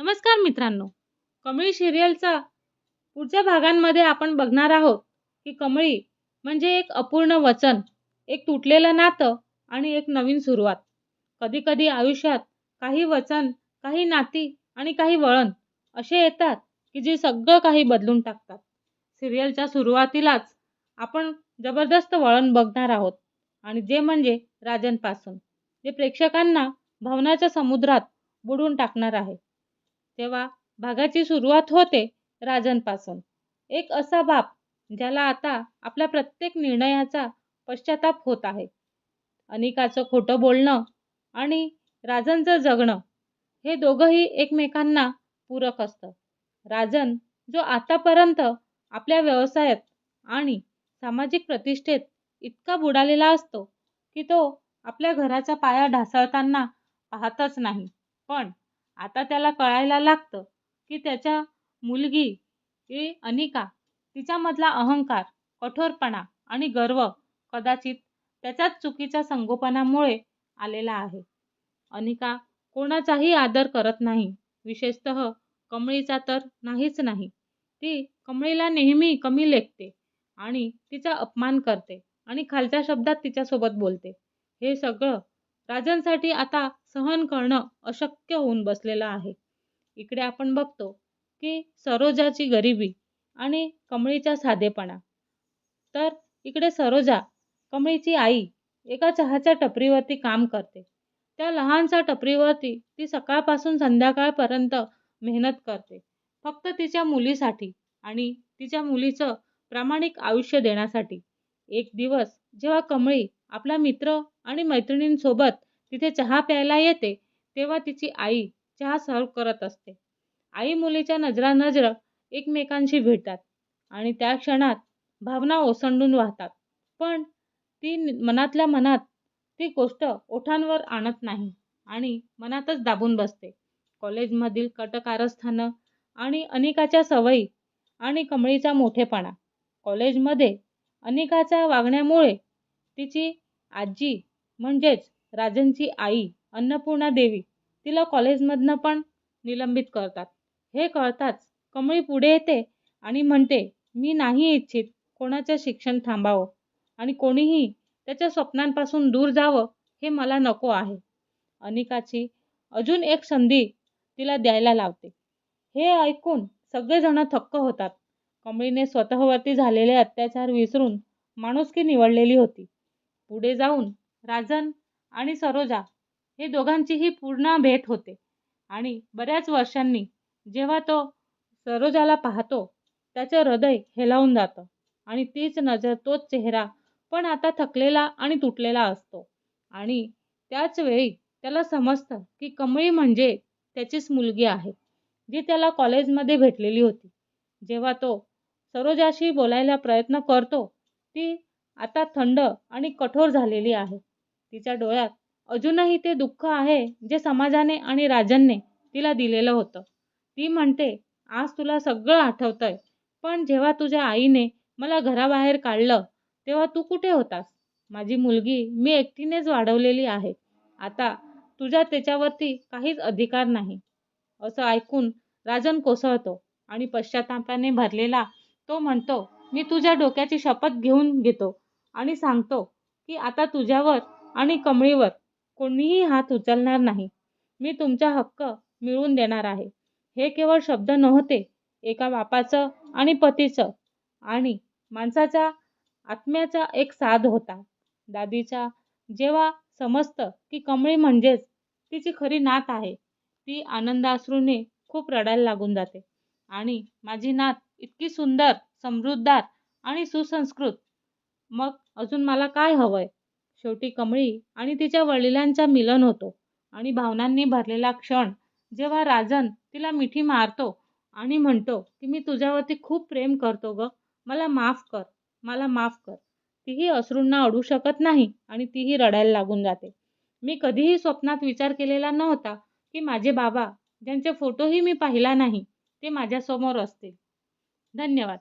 नमस्कार मित्रांनो. कमळी सिरियलचा पुढच्या भागांमध्ये आपण बघणार आहोत की कमळी म्हणजे एक अपूर्ण वचन एक तुटलेलं नातं आणि एक नवीन सुरुवात. कधीकधी आयुष्यात काही वचन काही नाती आणि काही वळण असे येतात की जे सगळं काही बदलून टाकतात. सिरियलच्या सुरुवातीलाच आपण जबरदस्त वळण बघणार आहोत आणि जे म्हणजे राजनपासून जे प्रेक्षकांना भवनाच्या समुद्रात बुडून टाकणार आहे. तेव्हा भागाची सुरुवात होते राजनपासून एक असा बाप ज्याला आता आपल्या प्रत्येक निर्णयाचा पश्चाताप होत आहे. अनिकाचं खोटं बोलणं आणि राजनचं जगणं हे दोघंही एकमेकांना पूरक असतं. राजन जो आतापर्यंत आपल्या व्यवसायात आणि सामाजिक प्रतिष्ठेत इतका बुडालेला असतो की तो आपल्या घराचा पाया ढासळताना पाहतच नाही. पण आता त्याला कळायला लागतं की त्याच्या मुलगी ही अनिका तिच्यामधला अहंकार कठोरपणा आणि गर्व कदाचित त्याच्याच चुकीच्या संगोपनामुळे आलेला आहे. अनिका कोणाचाही आदर करत नाही विशेषतः कमळीचा तर नाहीच नाही. ती कमळीला नेहमी कमी लेखते आणि तिचा अपमान करते आणि खालच्या शब्दात तिच्यासोबत बोलते. हे सगळं राजांसाठी आता सहन करणं अशक्य होऊन बसलेलं आहे. इकडे आपण बघतो की सरोजाची गरिबी आणि कमळीचा साधेपणा. तर इकडे सरोजा कमळीची आई एका चहाच्या टपरीवरती काम करते. त्या लहानशा टपरीवरती ती सकाळपासून संध्याकाळपर्यंत मेहनत करते. फक्त तिच्या मुलीसाठी आणि तिच्या मुलीचं प्रामाणिक आयुष्य देण्यासाठी. एक दिवस जेव्हा कमळी आपला मित्र आणि मैत्रिणींसोबत तिथे चहा प्यायला येते तेव्हा तिची आई चहा सर्व करत असते. आई मुलीच्या नजरानजर एकमेकांशी भिडतात आणि त्या क्षणात भावना ओसंडून वाहतात. पण ती मनातल्या मनात ती गोष्ट ओठांवर आणत नाही आणि मनातच दाबून बसते. कॉलेजमधील कटकारस्थानं आणि अनिकाच्या सवयी आणि कमळीचा मोठेपणा. कॉलेजमध्ये अनिकाच्या वागण्यामुळे तिची आजी म्हणजेच राजनची आई अन्नपूर्णा देवी तिला कॉलेजमधनं पण निलंबित करतात. हे कळताच कमळी पुढे येते आणि म्हणते मी नाही इच्छित कोणाचं शिक्षण थांबावं आणि कोणीही त्याच्या स्वप्नांपासून दूर जावं हे मला नको आहे अनिकाची अजून एक संधी तिला द्यायला लावते. हे ऐकून सगळेजण थक्क होतात. कमळीने स्वतःवरती झालेले अत्याचार विसरून माणुसकी निवडलेली होती. पुढे जाऊन राजन आणि सरोजा हे दोघांचीही पूर्ण भेट होते. आणि बऱ्याच वर्षांनी जेव्हा तो सरोजाला पाहतो त्याचं हृदय हेलावून जातं आणि तीच नजर तोच चेहरा पण आता थकलेला आणि तुटलेला असतो. आणि त्याच वेळी त्याला समजतं की कमळी म्हणजे त्याचीच मुलगी आहे जी त्याला कॉलेजमध्ये भेटलेली होती. जेव्हा तो सरोजाशी बोलायला प्रयत्न करतो ती आता थंड आणि कठोर झालेली आहे. तिच्या डोळ्यात अजूनही ते दुःख आहे जे समाजाने आणि राजनने तिला दिलेलं होतं. ती म्हणते आज तुला सगळं आठवतंय पण जेव्हा तुझ्या आईने मला घराबाहेर काढलं तेव्हा तू कुठे होतास? माझी मुलगी मी एकटीनेच वाढवलेली आहे. आता तुझ्या त्याच्यावरती काहीच अधिकार नाही. असं ऐकून राजन कोसळतो आणि पश्चातापाने भरलेला तो म्हणतो मी तुझ्या डोक्याची शपथ घेऊन घेतो. आणि सांगतो की आता तुझ्यावर आणि कमळीवर कोणीही हात उचलणार नाही. मी तुमचा हक्क मिळवून देणार आहे. हे केवळ शब्द नव्हते एका बापाचं आणि पतीचं आणि माणसाचा आत्म्याचा एक साध होता. दादीचा जेव्हा समजतं की कमळी म्हणजेच तिची खरी नात आहे ती आनंदाश्रूने खूप रडायला लागून जाते. आणि माझी नात इतकी सुंदर समृद्धार आणि सुसंस्कृत मग अजून मला काय हवंय? शेवटी कमळी आणि तिच्या वडिलांचा मिलन होतो आणि भावनांनी भरलेला क्षण जेव्हा राजन तिला मिठी मारतो आणि म्हणतो की मी तुझ्यावरती खूप प्रेम करतो ग. मला माफ कर. मला माफ कर. तीही अश्रूंना अडू शकत नाही आणि तीही रडायला लागून जाते. मी कधीही स्वप्नात विचार केलेला नव्हता की माझे बाबा ज्यांचे फोटोही मी पाहिला नाही ते माझ्यासमोर असतील. धन्यवाद.